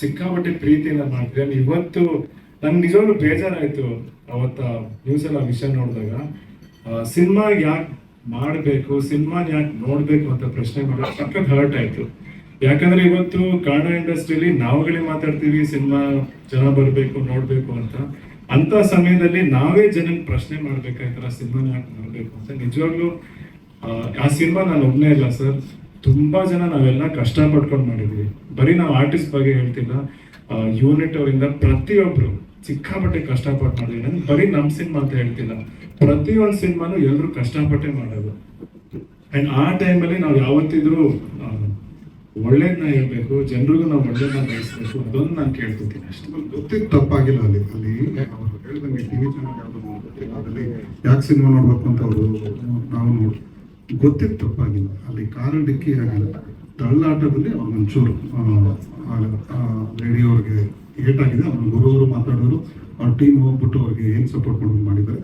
ಸಿಕ್ಕಾಪಟ್ಟೆ ಪ್ರೀತಿಯಿಂದ ಅಂದ್ರೆ ಇವತ್ತು ನನ್ಗೆ ನಿಜವಾಗ್ಲೂ ಬೇಜಾರಾಯ್ತು ಅವತ್ತ ನ್ಯೂಸ್ ಆ ವಿಷಯ ನೋಡಿದಾಗ. ಸಿನಿಮಾ ಯಾಕೆ ಮಾಡಬೇಕು ಸಿನಿಮಾ ಯಾಕೆ ನೋಡಬೇಕು ಅಂತ ಪ್ರಶ್ನೆ ಮಾಡಿದ್ರೆ ಸಖತ್ ಹರ್ಟ್ ಆಯ್ತು. ಯಾಕಂದ್ರೆ ಇವತ್ತು ಕನ್ನಡ ಇಂಡಸ್ಟ್ರಿಲಿ ನಾವುಗಳೇ ಮಾತಾಡ್ತೀವಿ ಸಿನಿಮಾ ಜನ ಬರಬೇಕು ನೋಡಬೇಕು ಅಂತ. ಅಂತ ಸಮಯದಲ್ಲಿ ನಾವೇ ಜನ ಪ್ರಶ್ನೆ ಮಾಡ್ಬೇಕಾಯ್ತಾರ ಸಿನಿಮಾ ಯಾಕೆ ನೋಡ್ಬೇಕು ಅಂತ. ನಿಜವಾಗ್ಲೂ ಆ, ಆ ಸಿನಿಮಾ ನಾನು ಒಬ್ಬನೇ ಇಲ್ಲ ಸರ್. ತುಂಬಾ ಜನ ನಾವೆಲ್ಲ ಕಷ್ಟ ಪಡ್ಕೊಂಡು ಮಾಡಿದ್ವಿ. ಬರೀ ನಾವು ಆರ್ಟಿಸ್ಟ್ ಬಗ್ಗೆ ಹೇಳ್ತಿಲ್ಲ. ಯೂನಿಟ್ ಅವರಿಂದ ಪ್ರತಿಯೊಬ್ಬರು ಸಿಕ್ಕಾಪಟ್ಟೆ ಕಷ್ಟಪಟ್ಟು ಮಾಡಿದ್ವಿ. ನಾನು ಬರೀ ನಮ್ಮ ಸಿನಿಮಾ ಅಂತ ಹೇಳ್ತಿಲ್ಲ. ಪ್ರತಿಯೊಂದು ಸಿನಿಮಾನು ಎಲ್ಲರೂ ಕಷ್ಟಪಟ್ಟೆ ಮಾಡೋದು. ಆ್ಯಂಡ್ ಆ ಟೈಮಲ್ಲಿ ನಾವು ಯಾವತ್ತಿದ್ರು ಒಳ್ಳೇದನ್ನ ಒಳ್ಳೇದ್ನ ಹೇಳ್ಬೇಕು, ಜನರಿಗೂ ನಾವು ಒಳ್ಳೇದನ್ನ ಬಯಸ್ಬೇಕು, ಅದೊಂದು ನಾನು ಕೇಳ್ತಿದ್ದೀನಿ ಅಷ್ಟೇ. ಗೊತ್ತಿದ್ದು ತಪ್ಪಾಗಿಲ್ಲ ಅಲ್ಲಿ. ಅಲ್ಲಿ ಅವರು ಹೇಳಿದಂಗೆ ಟಿ ವಿ ಚಾನಲ್ ಯಾವ್ದು ಗೊತ್ತಿಲ್ಲ. ಯಾಕೆ ಸಿನಿಮಾ ನೋಡ್ಬೇಕು ಅಂತ ಅವರು ನಾವು ನೋಡಿ ಗೊತ್ತಿದ್ದು ತಪ್ಪಾಗಿಲ್ಲ ಅಲ್ಲಿ ಕಾರು ಡಿಕ್ಕಿ ಆಗಿಲ್ಲ. ತಳ್ಳಾಟದಲ್ಲಿ ಒಂಚೂರು ಲೇಡಿ ಅವ್ರಿಗೆ ಏಟಾಗಿದೆ ಅವ್ರ ಗುರುವರು ಮಾತಾಡೋರು, ಅವ್ರ ಟೀಮ್ ಹೋಗ್ಬಿಟ್ಟು ಅವ್ರಿಗೆ ಏನು ಸಪೋರ್ಟ್ ಮಾಡೋದು ಮಾಡಿದ್ದಾರೆ.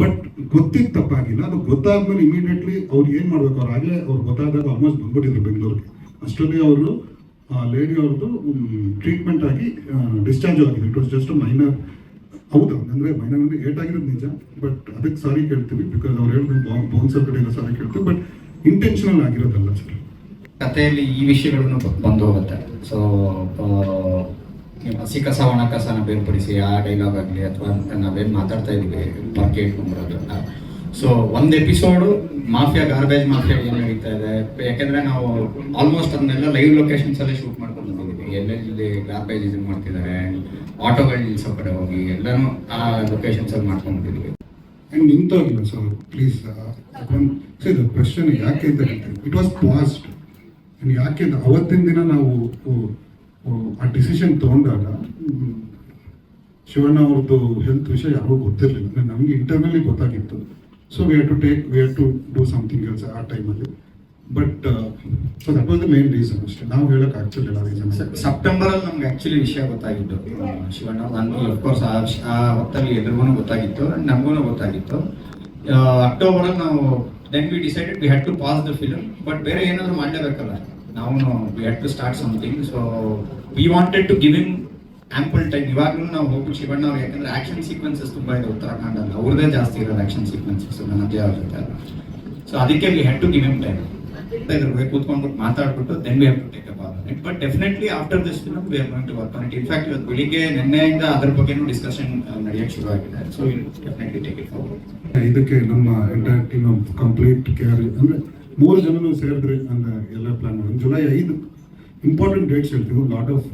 ಬಟ್ ಗೊತ್ತಿದ್ದ ತಪ್ಪಾಗಿಲ್ಲ. ಅದು ಗೊತ್ತಾದ್ಮೇಲೆ ಇಮಿಡಿಯೇಟ್ಲಿ ಅವ್ರು ಏನು ಮಾಡ್ಬೇಕು? ಅವ್ರು ಆಗಲೇ ಅವ್ರು ಗೊತ್ತಾದಾಗ ಆಲ್ಮೋಸ್ಟ್ ಬಂದ್ಬಿಟ್ಟಿದ್ರು ಬೆಂಗಳೂರಿಗೆ. ಅಷ್ಟರಲ್ಲಿ ಅವರು ಲೇಡಿ ಅವ್ರದ್ದು ಟ್ರೀಟ್ಮೆಂಟ್ ಆಗಿ ಡಿಸ್ಚಾರ್ಜ್ ಆಗಿದೆ. ಇಟ್ ವಾಸ್ ಜಸ್ಟ್ ಮೈನರ್ ಹೌದು ಅಂದ್ರೆ ಮೈನಾ ಅಂದ್ರೆ ಏಟ್ ಆಗಿರೋದು ನಿಜ ಬಟ್ ಅದಕ್ಕೆ ಸಾರಿ ಕೇಳ್ತೀವಿ ಬಿಕಾಸ್ ಅವ್ರು ಹೇಳಿದ್ರು ಬೌನ್ಸರ್ ಕಡೆಯಿಂದ ಸಾರಿ ಕೇಳ್ತೀವಿ ಬಟ್ ಇಂಟೆನ್ಷನಲ್ ಆಗಿರೋದಲ್ಲ ಸರ್ ಕಥೆಯಲ್ಲಿ ಈ ವಿಷಯಗಳನ್ನು ಬಂದು ಹೋಗುತ್ತೆ. ಸೊ ಹಸಿ ಕಸ, ಒಣ ಕಸನ ಬೇರ್ಪಡಿಸಿ, ಆ ಡೈಲಾಗ್ ಆಗಲಿ, ಅಥವಾ ನಾವೇನು ಮಾತಾಡ್ತಾ ಇದ್ವಿ ಪರ್ಕೆ ಇಟ್ಕೊಂಡ್ಬರೋದ್ರಿಂದ ಸೊ ಒಂದು ಎಪಿಸೋಡು ಮಾಫಿಯಾ ಗಾರ್ಬೇಜ್ ಮಾಫಿಯಾ ಏನು ನಡೀತಾ ಇದೆ? ಯಾಕೆಂದ್ರೆ ನಾವು ಆಲ್ಮೋಸ್ಟ್ ಅದನ್ನೆಲ್ಲ ಲೈವ್ ಲೊಕೇಶನ್ಸಲ್ಲೇ ಶೂಟ್ ಮಾಡ್ಕೊಂಡು ಬಂದಿದ್ದೀವಿ. ಎಲ್ಲೆಲ್ಲಿ ಗಾರ್ಬೇಜ್ ಇದು ಮಾಡ್ತಿದ್ದಾರೆ. ಆಟೋಗಳು ನಿಲ್ಸೋ ಕಡೆ ಹೋಗಿ ಎಲ್ಲಾನು ಆ ಲೊಕೇಶನ್ಸ್ ಅಲ್ಲಿ ಮಾಡ್ಕೊಂಡಿದ್ದೀವಿ ಬಂದಿದ್ದೀವಿ ಅಂಡ್ ನಿಂತೋಗಿಲ್ಲ ಸರ್ ಪ್ಲೀಸ್ ಇದು ಕ್ವಶನ್ ಯಾಕೆ ಅಂತ ಇಟ್ ವಾಸ್ ಪಾಸ್ಟ್ ಯಾಕೆ ಅಂತ ಅವತ್ತಿನ ದಿನ ನಾವು ಆ ಡಿಸಿಷನ್ ತಗೊಂಡಾಗ, ಶಿವಣ್ಣ ಅವ್ರದ್ದು ಹೆಲ್ತ್ ವಿಷಯ ಯಾರಿಗೂ ಗೊತ್ತಿರಲಿಲ್ಲ. ಅಂದರೆ ನಮಗೆ ಇಂಟರ್ನಲಿ ಗೊತ್ತಾಗಿತ್ತು. So we have to take we have to do something else ಆ ಟೈಮಲ್ಲಿ but so that was the main reason ಅಷ್ಟೇ. ನಾವು ಹೇಳಕ್ ಆಗ್ತಿರ್ಲಿಲ್ಲ ರೀಸನ್ ಸೆಪ್ಟೆಂಬರ್ ಅಲ್ಲಿ ನಮ್ಗೆ ಆಕ್ಚುಲಿ ವಿಷಯ ಗೊತ್ತಾಗಿತ್ತು. ಶಿವಣ್ಣ ನನಗೆ ಅಫ್ಕೋರ್ಸ್ ಆ ಹೊತ್ತಲ್ಲಿ ಎಲ್ರಿಗೂ ಗೊತ್ತಾಗಿತ್ತು ನಮಗೂ ಗೊತ್ತಾಗಿತ್ತು. ಅಕ್ಟೋಬರ್ ಅಲ್ಲಿ ನಾವು then we decided we had to pass the film but ಬೇರೆ ಏನಾದರೂ ಮಾಡಲೇಬೇಕಲ್ಲ. ನಾವು we had to start something so we wanted to giving ample time ಇವಾಗಲೂ ನಾವು ಹೋಗಿ ಶಿವಣ್ಣ ಅವ್ರು ಯಾಕಂದ್ರೆ ಆಕ್ಷನ್ ಸೀಕ್ವೆನ್ಸಸ್ ತುಂಬಾ ಇದೆ ಉತ್ತರಾಖಂಡಲ್ಲಿ. ಅವ್ರದೇ ಜಾಸ್ತಿ ಇರೋದು ಆಕ್ಷನ್ ಸೀಕ್ವೆನ್ಸಸ್ ನನ್ನ ಜೊತೆ ಸೊ ಅದಕ್ಕೆ we had to give him time ಇದ್ರ ಬಗ್ಗೆ ಕೂತ್ಕೊಂಡ್ಬಿಟ್ಟು ಮಾತಾಡ್ಬಿಟ್ಟು then we have to take up it but definitely after this film we are going to work on it in fact ಇವತ್ತು ಬೆಳಿಗ್ಗೆ ನಿನ್ನೆಯಿಂದ ಅದ್ರ ಬಗ್ಗೆನೂ ಡಿಸ್ಕಷನ್ ನಡೆಯಕ್ಕೆ ಶುರು ಆಗಿದೆ so will definitely take it forward ಇದಕ್ಕೆ ನಮ್ಮ ಎಂಟೈರ್ ಟೀಮ್ ಕಂಪ್ಲೀಟ್ ಕೇರ್ ಅಂದ್ರೆ ಮೂರು ಜನನು ಸೇರಿದ್ರೆ ಅಂದ್ರೆ ಎಲ್ಲ ಪ್ಲಾನ್ ಮಾಡಿ ಜುಲೈ ಐದು ಇಂಪಾರ್ಟೆಂಟ್ ಡೇಟ್ಸ್ ಹೇಳ್ತೀವಿ ಲಾಟ್ ಆಫ್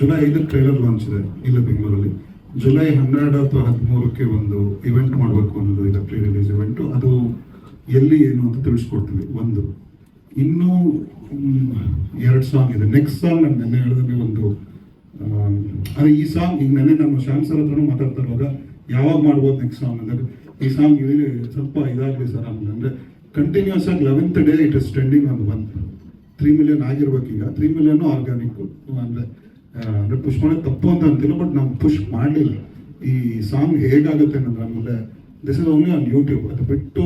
ಜುಲೈ ಐದು ಟ್ರೈಲರ್ ಲಾಂಚ್ ಇದೆ ಇಲ್ಲ ಬೆಂಗಳೂರಲ್ಲಿ. ಜುಲೈ ಹನ್ನೆರಡು ಅಥವಾ ಹದಿಮೂರಕ್ಕೆ ಒಂದು ಇವೆಂಟ್ ಮಾಡಬೇಕು ಅನ್ನೋದು ಇದೆ ಪ್ರೀ ರಿಲೀಸ್ ಇವೆಂಟು ಅದು ಎಲ್ಲಿ ಏನು ಅಂತ ತಿಳಿಸ್ಕೊಡ್ತೀವಿ. ಒಂದು, ಇನ್ನೂ ಎರಡು ಸಾಂಗ್ ಇದೆ. ನೆಕ್ಸ್ಟ್ ಸಾಂಗ್ ನಾನು ನೆನ್ನೆ ಹೇಳಿದ್ರೆ ಒಂದು ಅದೇ ಈ ಸಾಂಗ್ ಈಗ ನೆನ್ನೆ ನಾನು ಶ್ಯಾಮ್ ಸರ್ ಹತ್ರನೂ ಮಾತಾಡ್ತಾ ಇರುವಾಗ ಯಾವಾಗ ಮಾಡ್ಬೋದು ನೆಕ್ಸ್ಟ್ ಸಾಂಗ್ ಅಂದ್ರೆ, ಈ ಸಾಂಗ್ ಇಲ್ಲಿ ಸ್ವಲ್ಪ ಇದಾಗಲಿ ಸರ್ ಅಂದ್ರೆ ಕಂಟಿನ್ಯೂಸ್ ಆಗಿ eleventh day it is trending on one three million ಆಗಿರ್ಬೇಕು ಈಗ ತ್ರೀ ಮಿಲಿಯನ್ ಆರ್ಗ್ಯಾನಿಕ್ ಅಂದರೆ ಅಂದರೆ ಪುಷ್ ಮಾಡೋದು ತಪ್ಪು ಅಂತ ಅಂತಿಲ್ಲ ಬಟ್ ನಾವು ಪುಷ್ ಮಾಡಲಿಲ್ಲ. ಈ ಸಾಂಗ್ ಹೇಗಾಗುತ್ತೆ ಅನ್ನೋದು ಆಮೇಲೆ this is only on YouTube ಅದು ಬಿಟ್ಟು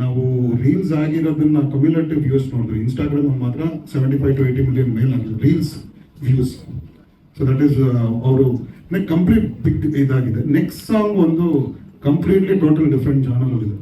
ನಾವು ರೀಲ್ಸ್ ಆಗಿರೋದನ್ನ ಕಮ್ಯುನಿಟಿ ವ್ಯೂಸ್ ನೋಡಿದ್ವಿ. ಇನ್ಸ್ಟಾಗ್ರಾಮ್ ಮಾತ್ರ seventy five to eighty million ಮೇಲ್ ಆಗಿದೆ reels views so that is ಅವರು ಕಂಪ್ಲೀಟ್ ಬಿಗ್ ಇದಾಗಿದೆ. ನೆಕ್ಸ್ಟ್ ಸಾಂಗ್ ಒಂದು ಕಂಪ್ಲೀಟ್ಲಿ ಟೋಟಲ್ ಡಿಫ್ರೆಂಟ್ ಜಾನಲ್ ಇದೆ